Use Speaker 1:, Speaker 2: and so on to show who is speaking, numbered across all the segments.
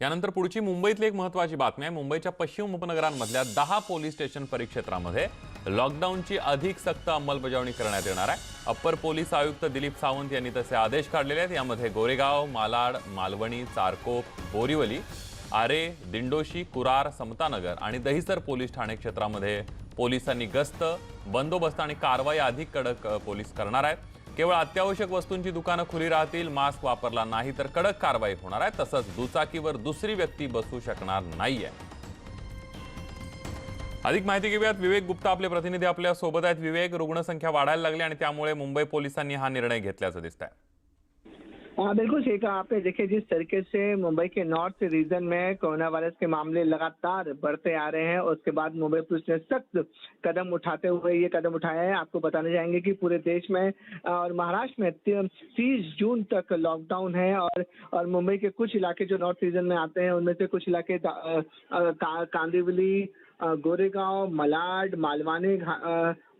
Speaker 1: यानंतर पुढची मुंबईतली एक महत्वाची बातमी आहे. मुंबईच्या पश्चिम उपनगरांमधल्या दहा पोलीस स्टेशन परिक्षेत्रामध्ये लॉकडाऊनची अधिक सक्त अंमलबजावणी करण्यात येणार आहे. अप्पर पोलीस आयुक्त दिलीप सावंत यांनी तसे आदेश काढलेले आहेत. यामध्ये गोरेगाव मालाड मालवणी चारकोप बोरिवली आरे दिंडोशी कुरार समतानगर आणि दहिसर पोलीस ठाणे क्षेत्रामध्ये पोलिसांनी गस्त बंदोबस्त आणि कारवाई अधिक कडक पोलीस करणार आहेत. केवळ अत्यावश्यक वस्तूंची दुकानं खुली राहतील मास्क वापरला नाही तर कडक कारवाई होणार आहे. तसंच दुचाकीवर दुसरी व्यक्ती बसू शकणार नाहीये. अधिक माहिती घेऊयात. विवेक गुप्ता आपले प्रतिनिधी आपल्यासोबत आहेत. विवेक रुग्णसंख्या वाढायला लागली आणि त्यामुळे मुंबई पोलिसांनी हा निर्णय घेतल्याचं दिसत आहे
Speaker 2: हाँ बिल्कुल सही कहा आपने। देखिए, जिस तरीके से मुंबई के नॉर्थ रीजन में कोरोना वायरस के मामले लगातार बढ़ते आ रहे हैं, उसके बाद मुंबई पुलिस ने सख्त कदम उठाते हुए ये कदम उठाए हैं। आपको बताने जाएँगे कि पूरे देश में और महाराष्ट्र में तीस जून तक लॉकडाउन है और और मुंबई के कुछ इलाके जो नॉर्थ रीजन में आते हैं, उनमें से कुछ इलाके कांदिवली गोरेगांव, मलाड, मालवानी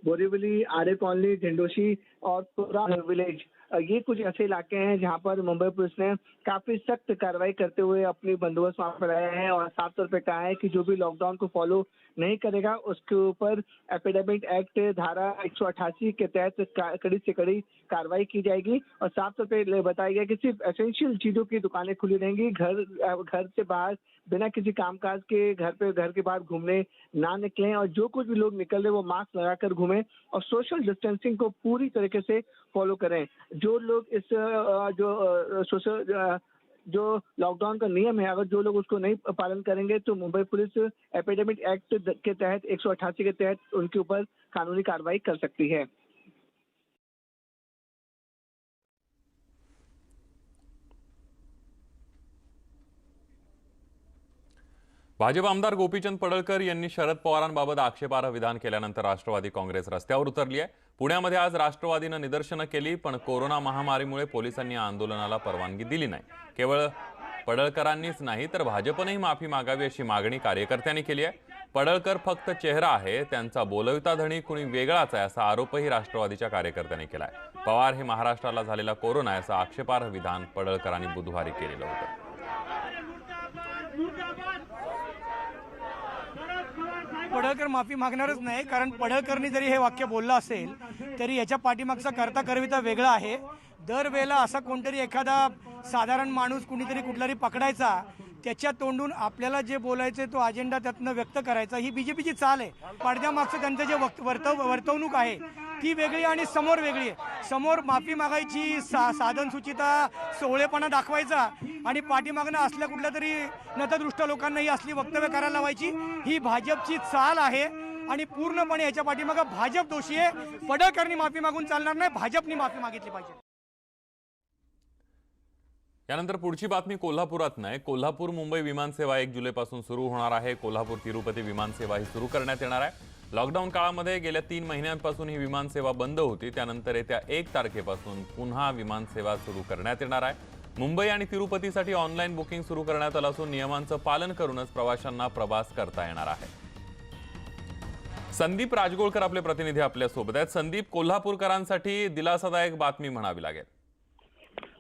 Speaker 2: बोरीवली, आरे कॉलोनी झंडोशी और विलेज ये कुछ ऐसे इलाके हैं जहाँ पर मुंबई पुलिस ने काफ़ी सख्त कार्रवाई करते हुए अपनी बंदोबस्त वहाँ पर लगाया है और साफ़ तौर पर कहा है कि जो भी लॉकडाउन को फॉलो नहीं करेगा, उसके ऊपर एपिडेमिक एक्ट धारा 188 के तहत कड़ी से कड़ी कार्रवाई की जाएगी और साफ़ तौर पर बताया गया कि सिर्फ़ एसेंशियल चीज़ों की दुकानें खुली रहेंगी, घर घर से बाहर बिना किसी कामकाज के घर पे, घर के बाहर घूमने ना निकलें और जो कुछ भी लोग निकल रहे वो मास्क लगाकर घूमें और सोशल डिस्टेंसिंग को पूरी तरीके से फॉलो करें। जो लोग इस जो सोशल जो लॉकडाउन का नियम है, अगर जो लोग उसको नहीं पालन करेंगे तो मुंबई पुलिस एपिडेमिक एक्ट के तहत एक सौ अठासी के तहत उनके ऊपर कानूनी कार्रवाई कर सकती है।
Speaker 1: भाजप आमदार गोपीचंद पडळकर यांनी शरद पवारांबाबत आक्षेपार्ह विधान केल्यानंतर राष्ट्रवादी काँग्रेस रस्त्यावर उतरली आहे. पुण्यामध्ये आज राष्ट्रवादीनं निदर्शनं केली पण कोरोना महामारीमुळे पोलिसांनी आंदोलनाला परवानगी दिली नाही. केवळ पडळकरांनीच नाही तर भाजपनेही माफी मागावी अशी मागणी कार्यकर्त्यांनी केली आहे. पडळकर फक्त चेहरा आहे त्यांचा बोलविता धणी कुणी वेगळाच आहे असा आरोपही राष्ट्रवादीच्या कार्यकर्त्यांनी केला आहे पवार हे महाराष्ट्राला झालेला कोरोना आहे असं आक्षेपार्ह विधान पडळकरांनी बुधवारी केलेलं होतं.
Speaker 3: पडळकर माफी मागणारच नाही कारण पडळकरनी जरी हे वाक्य बोललं असेल तरी याच्या पाठीमागचा करता करविता वेगळा आहे. दरवेळेला असा कोणतरी एखादा साधारण माणूस कुणीतरी कुठलारी पकडायचा त्याच्या तोंडून आपल्याला जे बोलायचं तो अजेंडा त्यातनं व्यक्त करायचा. ही बीजेपीची चाल आहे. पडद्यामागचं त्यांचं जे वक्त वर्तव वर्तवणूक आहे ती वेगळी आणि समोर वेगळी आहे. समोर माफी मागायची सा साधन सुचिता सोहळेपणा दाखवायचा आणि पाठीमागणं असल्या कुठल्या तरी नतदृष्ट लोकांना ही असली वक्तव्य करायला लावायची. ही भाजपची चाल आहे आणि पूर्णपणे याच्या पाठीमागं भाजप दोषी आहे. पडळकरनी माफी मागून चालणार नाही भाजपनी माफी मागितली पाहिजे.
Speaker 1: यानंतर पुढची बातमी कोल्हापुरात नाही कोल्हापूर मुंबई विमानसेवा एक जुलैपासून सुरू होणार आहे. कोल्हापूर तिरुपती विमानसेवा ही सुरू करण्यात येणार आहे. लॉकडाऊन काळामध्ये गेल्या तीन महिन्यांपासून ही विमानसेवा बंद होती. त्यानंतर येत्या एक तारखेपासून पुन्हा विमानसेवा सुरू करण्यात येणार आहे. मुंबई आणि तिरुपतीसाठी ऑनलाईन बुकिंग सुरू करण्यात आलं असून नियमांचं पालन करूनच प्रवाशांना प्रवास करता येणार आहे. संदीप राजगोळकर आपले प्रतिनिधी आपल्यासोबत आहेत. संदीप कोल्हापूरकरांसाठी दिलासादायक बातमी म्हणावी लागेल.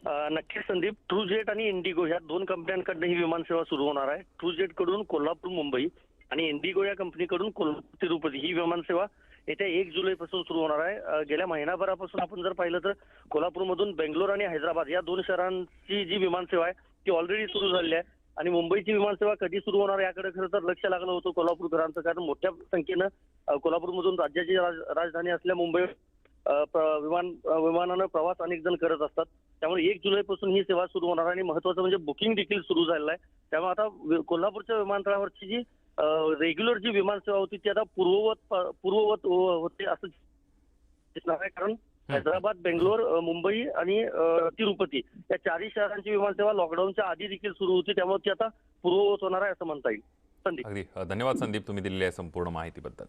Speaker 4: नक्कीच संदीप ट्रू जेट आणि इंडिगो ह्या दोन कंपन्यांकडनं ही विमानसेवा सुरू होणार आहे. ट्रू जेटकडून कोल्हापूर मुंबई आणि इंडिगो या कंपनीकडून कोल्हापूर तिरुपती ही विमानसेवा येत्या एक जुलैपासून सुरू होणार आहे. गेल्या महिनाभरापासून आपण जर पाहिलं तर कोल्हापूरमधून बेंगलोर आणि हैदराबाद या दोन शहरांची जी विमानसेवा आहे ती ऑलरेडी सुरू झालेली आहे. आणि मुंबईची विमानसेवा कधी सुरू होणार याकडे खरं तर लक्ष लागलं होतं कोल्हापूरकरांचं कारण मोठ्या संख्येनं कोल्हापूरमधून राज्याची राजधानी असल्या मुंबई विमान विमानानं प्रवास अनेक जण करत असतात. त्यामुळे एक जुलैपासून ही सेवा सुरू होणार आणि महत्वाचं म्हणजे बुकिंग देखील सुरू झालेलं आहे. त्यामुळे आता कोल्हापूरच्या विमानतळावरची जी रेग्युलर जी विमानसेवा होती ती आता पूर्ववत पूर्ववत होते असं दिसणार आहे. कारण हैदराबाद बेंगलोर मुंबई आणि तिरुपती या चारही शहरांची विमानसेवा लॉकडाऊनच्या आधी देखील सुरू होती. त्यामुळे ती आता पूर्ववत होणार आहे असं म्हणता येईल. संदीप.
Speaker 1: धन्यवाद संदीप. तुम्ही दिलेल्या संपूर्ण माहितीबद्दल.